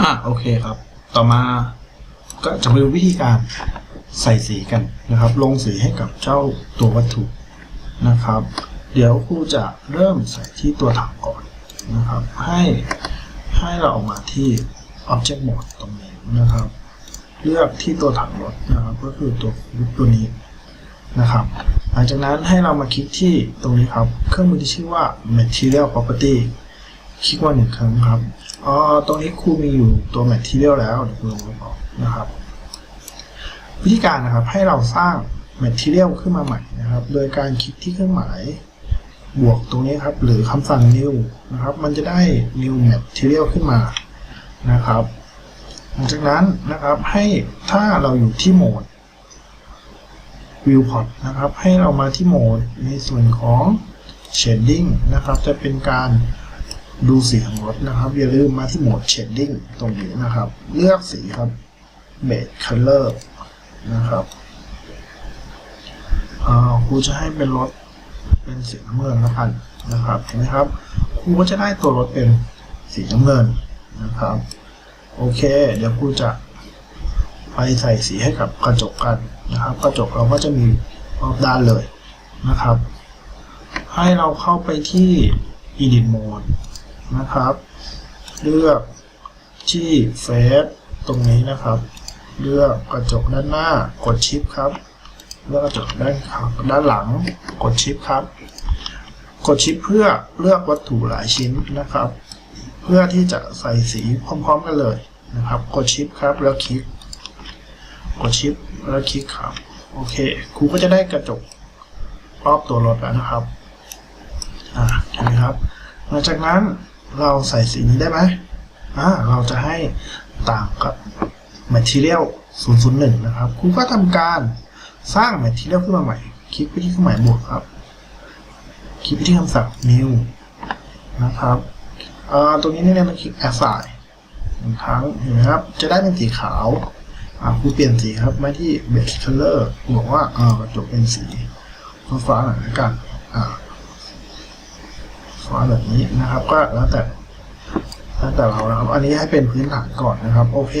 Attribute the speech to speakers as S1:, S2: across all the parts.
S1: อะโอเคครับ ต่อมาก็จะมาดูวิธีการใส่สีกันนะครับ ลงสีให้กับเจ้าตัววัตถุนะครับ เดี๋ยวครูจะเริ่มใส่ที่ตัวถังก่อนนะครับ ให้ให้เราออกมาที่ Object Mode ตรงนี้นะครับ เลือกที่ตัวถังรถนะครับ ก็คือตัวตัวนี้นะครับ หลังจากนั้นให้เรามาคลิกที่ตรงนี้ครับ เครื่องมือที่ชื่อว่า Material Property คลิกว่าหนึ่งครั้งครับ อ๋อตรงนี้ครูมีอยู่ตัว Material แล้วเดี๋ยวครูลงไปบอกนะครับ วิธีการนะครับให้เราสร้าง Material ขึ้นมาใหม่นะครับ โดยการคลิกที่เครื่องหมายบวกตรงนี้ครับ หรือคำสั่ง new นะครับ มันจะได้ new material ขึ้นมานะครับ หลังจากนั้นนะครับให้ถ้าเราอยู่ที่โหมด viewport นะครับ ให้เรามาที่โหมดในส่วนของ shading นะครับ จะเป็นการ ดูสีของรถนะครับ อย่าลืมมาที่โหมด shading ตรงนี้นะครับ เลือกสีครับ beige color นะครับครูจะให้เป็นรถเป็นสีน้ำเงินแล้วกันนะครับเห็นไหมครับครูก็จะได้ตัวรถเป็นสีน้ำเงินนะครับ โอเค เดี๋ยวครูจะไปใส่สีให้กับกระจกกันนะครับ กระจกเราก็จะมีรอบด้านเลยนะครับ ให้เราเข้าไปที่ edit mode นะครับ เลือกที่ face ตรงนี้นะครับ เลือกกระจกด้านหน้ากดชิปครับเลือกกระจกด้านข้างด้านหลังกดชิปครับ กดชิปเพื่อเลือกวัตถุหลายชิ้นนะครับ เพื่อที่จะใส่สีพร้อมๆกันเลยนะครับ กดชิปครับแล้วคลิก กดชิปแล้วคลิกครับโอเคครูก็จะได้กระจกรอบตัวรถแล้วนะครับอ่าเห็นไหมครับหลังจากนั้น เราใส่สีนี้ได้ไหมอ่าเราจะให้ต่างกับ Material 001 นะครับครูก็ทำการสร้าง Material ขึ้นมาใหม่ คลิกไปที่เครื่องหมายบวกครับ คลิกไปที่คำสั่ง new นะครับอ่อตรงนี้เนี่ยมันคลิก assign หนึ่งครั้งเห็นไหมครับ จะได้เป็นสีขาวอ่าครูเปลี่ยนสีครับ มาที่ base color บอกว่าเออกระจกเป็นสีฟ้าหน่อยละกัน อ่า ฟ้าแบบนี้นะครับ ก็แล้วแต่แล้วแต่เรานะครับ อันนี้ให้เป็นพื้นฐานก่อนนะครับ โอเค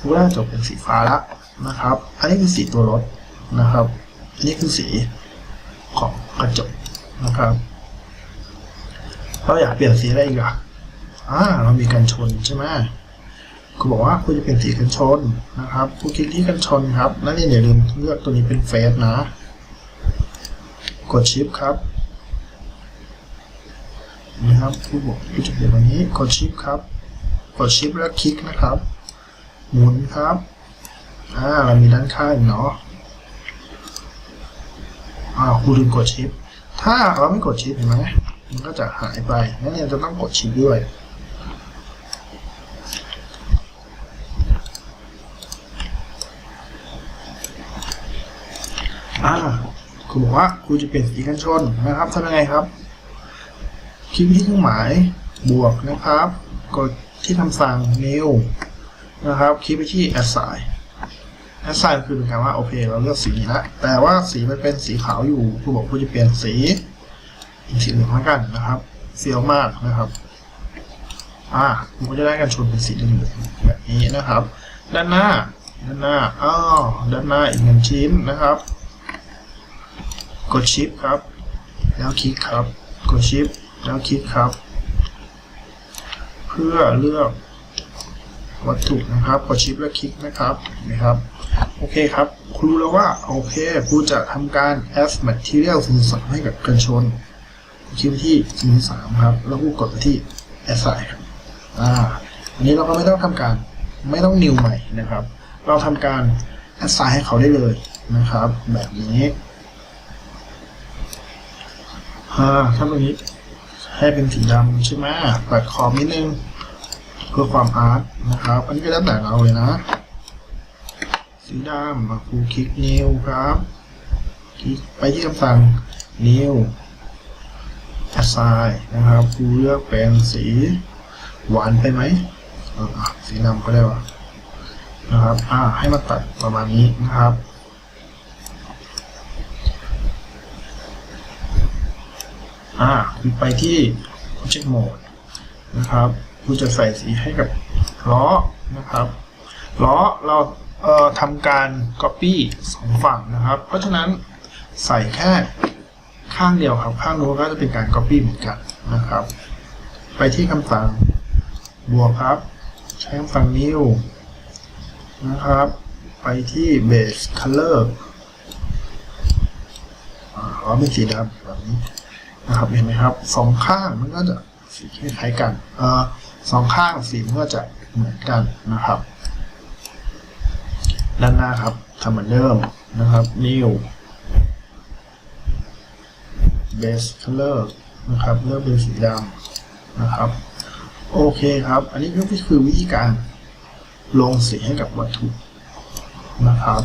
S1: รูหน้าจบเป็นสีฟ้าแล้วนะครับ อันนี้คือสีตัวรถนะครับ อันนี้คือสีของกระจกนะครับ เราอยากเปลี่ยนสีอะไรอีกอะอ่าเรามีกันชนใช่ไหมครูบอกว่าคุณจะเป็นสีกันชนนะครับครูคลิกที่กันชนครับ นักเรียนอย่าลืมเลือกตัวนี้เป็นเฟสนะ กดชิปครับ นะครับผู้บอกผู้จะเปลี่ยนวันนี้กดชิปครับกดชิปแล้วคลิกนะครับ หมุนครับอ่าเรามีด้านข้างเนาะอ่าครูลืมกดชิป ถ้าเราไม่กดชิปเห็นไหมมันก็จะหายไปนั่นเองจะต้องกดชิปด้วยอ่าครูบอกว่าครูจะเปลี่ยนสีกันชนนะครับทำยังไงครับ คลิกที่เครื่องหมายบวกนะครับ กดที่คำสั่ง new นะครับ คลิกไปที่ assign assign คือเป็นการว่าโอเคเราเลือกสีแล้วแต่ว่าสีมันเป็นสีขาวอยู่ครูบอกครูจะเปลี่ยนสีเป็นสีหลืองแล้วกันนะครับเฟี้ยวมากนะครับอ่าครูก็จะได้กันชนเป็นสีเหลืองแบบนี้นะครับ ด้านหน้า ด้านหน้าอ้าวด้านหน้าอีกหนึ่งชิ้นนะครับ กดชิปครับ แล้วคลิกครับ กดชิป แล้วคลิกครับ เพื่อเลือกวัตถุนะครับกดชิปแล้วคลิกนะครับนะครับโอเคครับครูรู้แล้วว่าโอเคครูจะทำการ add material 0 3ให้กับกันชนคลิกไปที่0 3ครับแล้วครูกดไปที่ assign ครับอ่าอันนี้เราก็ไม่ต้องทำการไม่ต้อง new ใหม่นะครับ เราทำการ assign ให้เขาได้เลยนะครับ แบบนี้อ่าถ้าตรงนี้ ให้เป็นสีดำใช่ไหมเปิดขอบนิดนึงเพื่อความอาร์ตนะครับ อันนี้ก็แล้วแต่เราเลยนะ สีดำมาครูคลิก new ครับคลิกไปที่คำสั่ง new assign นะครับครูเลือกเป็นสีหวานไปไหมสีดำก็ได้วะนะครับ อ่า ให้มาตัดประมาณนี้นะครับ อ่าคลิกไปที่ Project Mode นะครับครูจะใส่สีให้กับล้อนะครับล้อเราเอ่อทำการ copy สองฝั่งนะครับ เพราะฉะนั้นใส่แค่ข้างเดียวครับ ข้างนู้นก็จะเป็นการ copy เหมือนกันนะครับ ไปที่คำสั่งบวกครับ ใช้คำสั่ง new นะครับ ไปที่ base color อ่าขอเป็นสีดำแบบนี้ นะครับเห็นไหมครับสองข้างมันก็จะสีคล้ายกันเออสองข้างสีมันก็จะเหมือนกันนะครับ ด้านหน้าครับทำเหมือนเดิมนะครับ new base color นะครับเลือกเป็นสีดำนะครับ โอเคครับ อันนี้ก็คือวิธีการลงสีให้กับวัตถุนะครับ